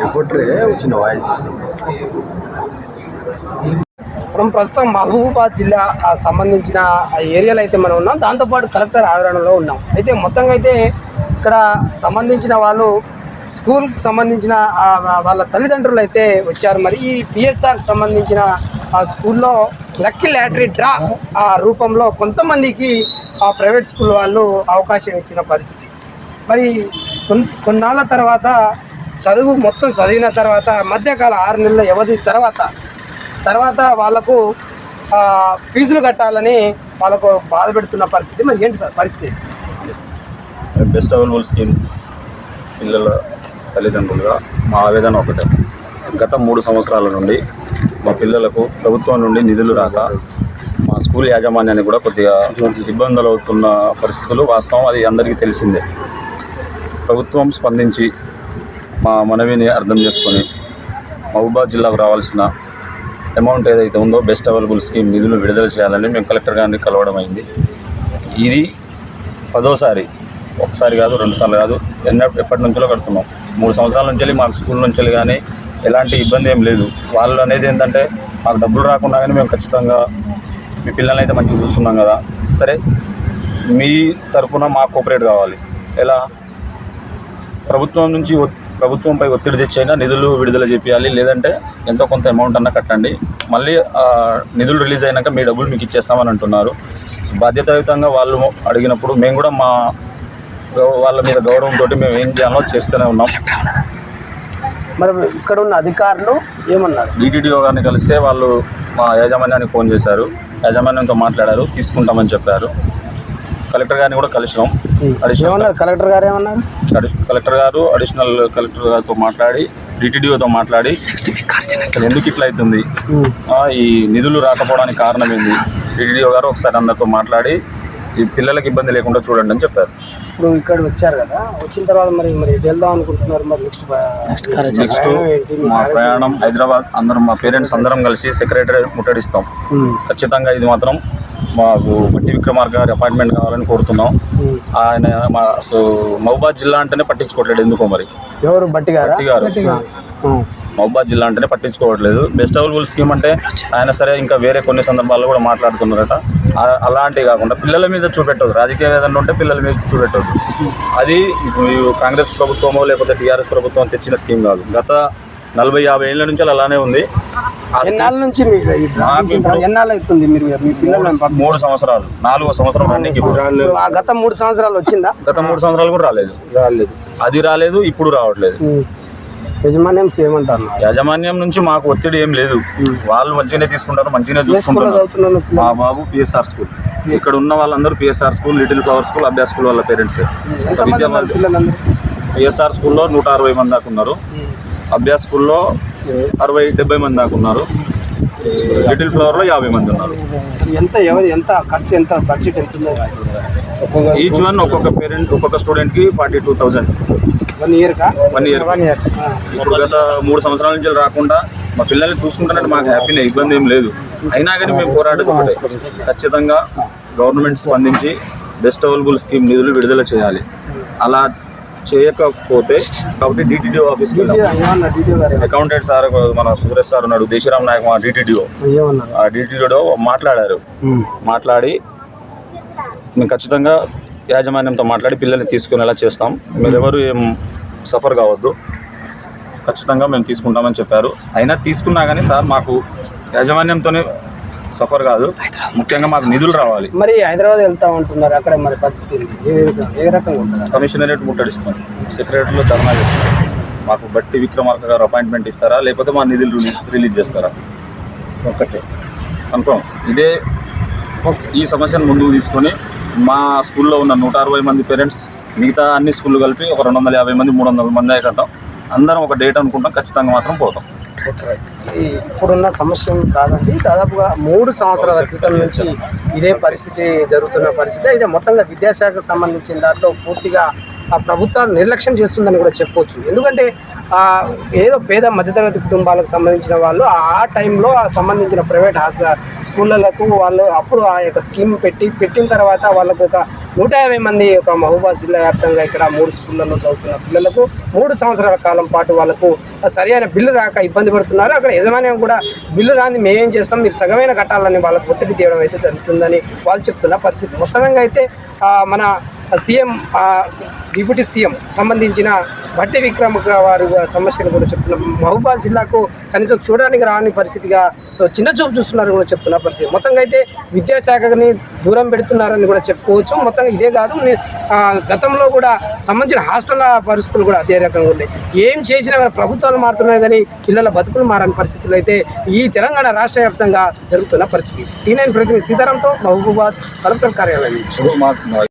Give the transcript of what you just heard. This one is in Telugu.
రిపోర్టరే వచ్చిన వాయిస్ తీసుకున్నాం మనం ప్రస్తుతం మహబూబాబాద్ జిల్లా ఆ, సంబంధించిన ఏరియాలో అయితే మనం ఉన్నాం. దాంతోపాటు కలెక్టర్ ఆవరణలో ఉన్నాం. అయితే మొత్తంగా అయితే ఇక్కడ సంబంధించిన వాళ్ళు స్కూల్కి సంబంధించిన వాళ్ళ తల్లిదండ్రులు అయితే వచ్చారు. మరి ఈ పిఎస్ఆర్ సంబంధించిన ఆ స్కూల్లో లక్కీ లాటరీ డ్రా ఆ రూపంలో కొంతమందికి ఆ ప్రైవేట్ స్కూల్ వాళ్ళు అవకాశం ఇచ్చిన పరిస్థితి. మరి కొన్నాళ్ళ తర్వాత చదువు మొత్తం చదివిన తర్వాత మధ్యకాల ఆరు నెలల వ్యవధి తర్వాత తర్వాత వాళ్ళకు ఫీజులు కట్టాలని వాళ్ళకు బాధ పెడుతున్న పరిస్థితి. మరి ఏంటి సార్ పరిస్థితి? బెస్ట్ అవైలబుల్ స్కీమ్ పిల్లల తల్లిదండ్రులుగా మా ఆవేదన ఒకటే. గత మూడు సంవత్సరాల నుండి మా పిల్లలకు ప్రభుత్వం నుండి నిధులు రాక మా స్కూల్ యాజమాన్యాన్ని కూడా కొద్దిగా ఇబ్బందులు అవుతున్న పరిస్థితులు వాస్తవం అది అందరికీ తెలిసిందే. ప్రభుత్వం స్పందించి మా మనవిని అర్థం చేసుకొని మహబూబాద్ జిల్లాకు రావాల్సిన అమౌంట్ ఏదైతే ఉందో బెస్ట్ అవైలబుల్ స్కీమ్ నిధులు విడుదల చేయాలని మేము కలెక్టర్ గారిని కలవడం అయింది. ఇది పదోసారి ఒకసారి కాదు రెండు సార్లు కాదు ఎన్న ఎప్పటి నుంచో కడుతున్నాం. మూడు సంవత్సరాల నుంచి మాకు స్కూల్ నుంచి కానీ ఎలాంటి ఇబ్బంది ఏం లేదు. వాళ్ళు అనేది ఏంటంటే మాకు డబ్బులు రాకుండా కానీ మేము ఖచ్చితంగా మీ పిల్లల్ని అయితే మంచిగా చూస్తున్నాం కదా. సరే మీ తరఫున మాకు కోఆపరేట్ కావాలి. ఎలా? ప్రభుత్వం నుంచి ప్రభుత్వంపై ఒత్తిడి తెచ్చైనా నిధులు విడుదల చేయాలి లేదంటే ఎంతో కొంత అమౌంట్ అన్న కట్టండి. మళ్ళీ నిధులు రిలీజ్ అయినాక మీ డబ్బులు మీకు ఇచ్చేస్తామని అంటున్నారు. బాధ్యతాయుతంగా వాళ్ళు అడిగినప్పుడు మేము కూడా మా వాళ్ళ మీద గౌరవంతో మేము ఏం చేయాలో చేస్తూనే ఉన్నాం. మరి ఇక్కడ ఉన్న అధికారులు ఏమన్నారు? డీటీడీఓ గారిని కలిస్తే వాళ్ళు మా యాజమాన్యానికి ఫోన్ చేశారు. యాజమాన్యంతో మాట్లాడారు తీసుకుంటామని చెప్పారు. కలెక్టర్ గారిని కూడా కలిసినాం అడిషనల్ కలెక్టర్ గారు ఏమన్నారు? కలెక్టర్ గారు అడిషనల్ కలెక్టర్ గారితో మాట్లాడి డిటిడిఓతో మాట్లాడి అసలు ఎందుకు ఇట్లా అవుతుంది? ఈ నిధులు రాకపోవడానికి కారణం ఏంది? డిటిడిఓ గారు ఒకసారి అందరితో మాట్లాడి ఈ పిల్లలకి ఇబ్బంది లేకుండా చూడండి అని చెప్పారు. ఇప్పుడు ఇక్కడ వచ్చారు కదా వచ్చిన తర్వాత మరి మరి వెళ్దాం అనుకుంటున్నారు మరి నెక్స్ట్ నెక్స్ట్ మా ప్రయాణం హైదరాబాద్ అందరం మా పేరెంట్స్ అందరం కలిసి సెక్రటరీ ముట్టడిస్తాం. ఖచ్చితంగా ఇది మాత్రం మాకు బట్టి విక్రమార్క గారి అపాయింట్మెంట్ కావాలని కోరుతున్నాం. ఆయన మా అసలు మహబాద్ జిల్లా అంటేనే పట్టించుకోవట్లేదు ఎందుకో మరి. ఎవరు? బట్టి గారా? బట్టి గారు. ఉం. మహబాద్ జిల్లా అంటేనే పట్టించుకోవట్లేదు. బెస్ట్ అవైలబుల్ స్కీమ్ అంటే ఆయన సరే ఇంకా వేరే కొన్ని సందర్భాల్లో కూడా మాట్లాడుతున్నారట. అలాంటివి కాకుండా పిల్లల మీద చూపెట్టదు రాజకీయ ఏదైనా ఉంటే పిల్లల మీద చూపెట్టదు అది కాంగ్రెస్ ప్రభుత్వమో లేకపోతే టీఆర్ఎస్ ప్రభుత్వం తెచ్చిన స్కీమ్ కాదు. గత నలభై యాభై ఏళ్ళ నుంచి అలానే ఉంది. నుంచి మూడు సంవత్సరాలు. నాలుగో సంవత్సరం గత మూడు సంవత్సరాలు వచ్చిందా? గత మూడు సంవత్సరాలు కూడా రాలేదు. రాలేదు. అది రాలేదు ఇప్పుడు రావట్లేదు. యజమాన్యం చేయమంటారు యాజమాన్యం నుంచి మాకు ఒత్తిడి ఏం లేదు. వాళ్ళు మంచిగానే తీసుకుంటారు మంచిగానే చూసుకుంటారు. మా బాబు పిఎస్ఆర్ స్కూల్ ఇక్కడ ఉన్న వాళ్ళందరూ PSR school little flower school Abhyas school వాళ్ళ పేరెంట్స్ పిఎస్ఆర్ స్కూల్లో నూట అరవై మంది దాకా ఉన్నారు. అభ్యాస్ స్కూల్లో అరవై డెబ్బై మంది దాకా ఉన్నారు. లిటిల్ ఫ్లవర్లో యాభై మంది ఉన్నారు. ఎంత ఎవరు ఎంత ఖర్చు ఎంత బడ్జెట్ ఎంత ఉందో ఈచ్ వన్ ఒక్కొక్క పేరెంట్ ఒక్కొక్క స్టూడెంట్కి forty two thousand one year కా? One year. One year. ఇప్పుడు గత మూడు సంవత్సరాల నుంచి రాకుండా మా పిల్లల్ని చూసుకుంటున్నట్టు మాకు హ్యాపీనే ఇబ్బంది ఏం లేదు. అయినా కానీ మేము పోరాడేది ఒకటే. ఖచ్చితంగా గవర్నమెంట్ స్పందించి బెస్ట్ అవైలబుల్ స్కీమ్ నిధులు విడుదల చేయాలి. అలా చేయకపోతే కాబట్టి డిటిడిఓ ఆఫీస్కి అకౌంటెంట్ సార్ మన సురేష్ సార్ ఉన్నాడు దేశీరామ్ నాయక్ మా డిటిడిఓ ఆ డిటిడిఓ మాట్లాడారు. మాట్లాడి మేము ఖచ్చితంగా యాజమాన్యంతో మాట్లాడి పిల్లల్ని తీసుకునేలా చేస్తాం. మీరెవరు ఏం సఫర్ కావద్దు. ఖచ్చితంగా మేము తీసుకుంటామని చెప్పారు. అయినా తీసుకున్నా కానీ సార్ మాకు యాజమాన్యంతోనే సఫర్ కాదు. ముఖ్యంగా మాకు నిధులు రావాలి. మరి హైదరాబాద్ వెళ్తా ఉంటున్నారు. అక్కడ మరి పరిస్థితి? ఏ రకం- ఏ రకంగా ఉంటుంది? కమిషనరేట్ ముట్టడిస్తాం. సెక్రటరీలో ధర్నా చేస్తాం. మాకు బట్టి విక్రమార్క గారు అపాయింట్మెంట్ ఇస్తారా? లేకపోతే మా నిధులు రిలీజ్- చేస్తారా? ఒకటే కన్ఫర్మ్. ఇదే ఈ సమస్యను ముందుకు తీసుకొని మా స్కూల్లో ఉన్న నూట అరవై మంది పేరెంట్స్ మిగతా అన్ని స్కూళ్ళు కలిపి ఒక రెండు వందల యాభై మంది మూడు వందల మంది అయ్యేటట్టాం అందరం ఒక డేట్ అనుకుంటాం. ఖచ్చితంగా మాత్రం పోతాం. ఈ ఇప్పుడున్న సమస్య కాదండి. దాదాపుగా మూడు సంవత్సరాల క్రితం నుంచి ఇదే పరిస్థితి జరుగుతున్న పరిస్థితి. అయితే మొత్తంగా విద్యాశాఖకు సంబంధించిన దాంట్లో పూర్తిగా ప్రభుత్వాలు నిర్లక్ష్యం చేస్తుందని కూడా చెప్పవచ్చు. ఎందుకంటే ఏదో పేద మధ్యతరగతి కుటుంబాలకు సంబంధించిన వాళ్ళు ఆ టైంలో ఆ సంబంధించిన ప్రైవేట్ హాస్ స్కూళ్ళకు వాళ్ళు అప్పుడు ఆ యొక్క స్కీమ్ పెట్టి పెట్టిన తర్వాత వాళ్ళకు ఒక నూట యాభై మంది ఒక మహబూబాద్ జిల్లా వ్యాప్తంగా ఇక్కడ మూడు స్కూళ్ళలో చదువుతున్న పిల్లలకు మూడు సంవత్సరాల కాలం పాటు వాళ్ళకు సరైన బిల్లు రాక ఇబ్బంది పడుతున్నారు. అక్కడ యజమాన్యం కూడా బిల్లు రాని మేమేం చేస్తాం? మీరు సగమైన కట్టాలని వాళ్ళకు ఒత్తిడి తీయడం అయితే జరుగుతుందని వాళ్ళు చెప్తున్న పరిస్థితి. మొత్తంగా అయితే మన సీఎం డిప్యూటీ సీఎం సంబంధించిన భట్టి విక్రమ వారు సమస్యలు కూడా చెప్తున్నారు. మహబూబాద్ జిల్లాకు కనీసం చూడడానికి రాని పరిస్థితిగా చిన్న చూపు చూస్తున్నారు కూడా చెప్తున్న పరిస్థితి. మొత్తంగా అయితే విద్యాశాఖని దూరం పెడుతున్నారని కూడా చెప్పుకోవచ్చు. మొత్తంగా ఇదే కాదు గతంలో కూడా సంబంధించిన హాస్టల్ పరిస్థితులు కూడా అదే రకంగా ఉన్నాయి. ఏం చేసినా కానీ ప్రభుత్వాలు మారుతున్నాయి కానీ పిల్లల బతుకులు మారని పరిస్థితులు అయితే ఈ తెలంగాణ రాష్ట్ర వ్యాప్తంగా జరుగుతున్న పరిస్థితి. ఈ నేను ప్రతినిధి సీతారాంతో మహబూబాద్ కలెక్టర్ కార్యాలయం